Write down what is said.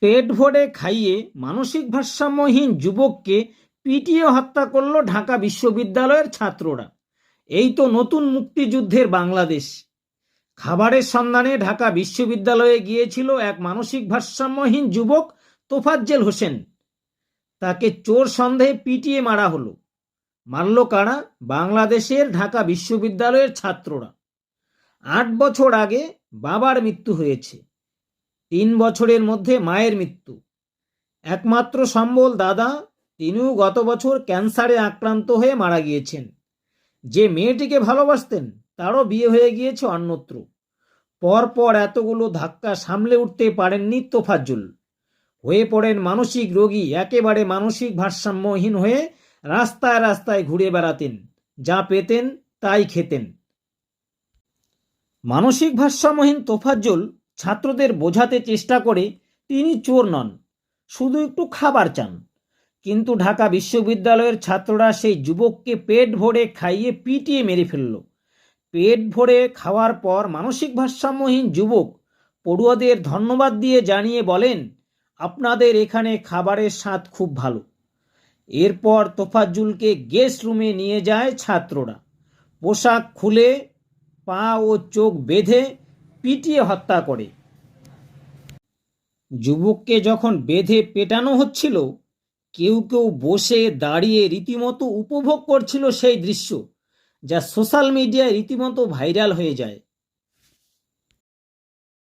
পেট ভরে খাইয়ে মানসিক ভারসাম্যহীন যুবককে পিটিয়ে হত্যা করল ঢাকা বিশ্ববিদ্যালয়ের ছাত্ররা। এই তো নতুন মুক্তিযুদ্ধের বাংলাদেশ। খাবারের সন্ধানে ঢাকা বিশ্ববিদ্যালয়ে গিয়েছিল এক মানসিক ভারসাম্যহীন যুবক তোফাজ্জেল হোসেন। তাকে চোর সন্দেহে পিটিয়ে মারা হলো। মারল কারা? বাংলাদেশের ঢাকা বিশ্ববিদ্যালয়ের ছাত্ররা। আট বছর আগে বাবার মৃত্যু হয়েছে। তিন বছরের মধ্যে মায়ের মৃত্যু। একমাত্র সম্বল দাদা, তিনিও গত বছর ক্যান্সারে আক্রান্ত হয়ে মারা গিয়েছেন। যে মেয়েটিকে ভালোবাসতেন, তারও বিয়ে হয়ে গিয়েছে অন্যত্র। পরপর এতগুলো ধাক্কা সামলে উঠতে পারেননি তোফাজ্জুল। হয়ে পড়েন মানসিক রোগী, একেবারে মানসিক ভারসাম্যহীন হয়ে রাস্তায় রাস্তায় ঘুরে বেড়াতেন। যা পেতেন, তাই খেতেন। মানসিক ভারসাম্যহীন তোফাজ্জল ছাত্রদের বোঝাতে চেষ্টা করে তিনি চোর নন, শুধু একটু খাবার চান। কিন্তু ঢাকা বিশ্ববিদ্যালয়ের ছাত্ররা সেই যুবককে পেট ভরে খাইয়ে পিটিয়ে মেরে ফেলল। পেট ভরে খাওয়ার পর মানসিক ভারসাম্যহীন যুবক পড়ুয়াদের ধন্যবাদ দিয়ে জানিয়ে বলেন, আপনাদের এখানে খাবারের স্বাদ খুব ভালো। এরপর তোফাজ্জুলকে গেস্ট রুমে নিয়ে যায় ছাত্ররা। পোশাক খুলে পা ও চোখ বেঁধে পিটিয়ে হত্যা করে। যুবককে যখন বেঁধে পেটানো হচ্ছিল, কেউ কেউ বসে দাঁড়িয়ে রীতিমতো উপভোগ করছিল সেই দৃশ্য, যা সোশ্যাল মিডিয়ায় রীতিমতো ভাইরাল হয়ে যায়।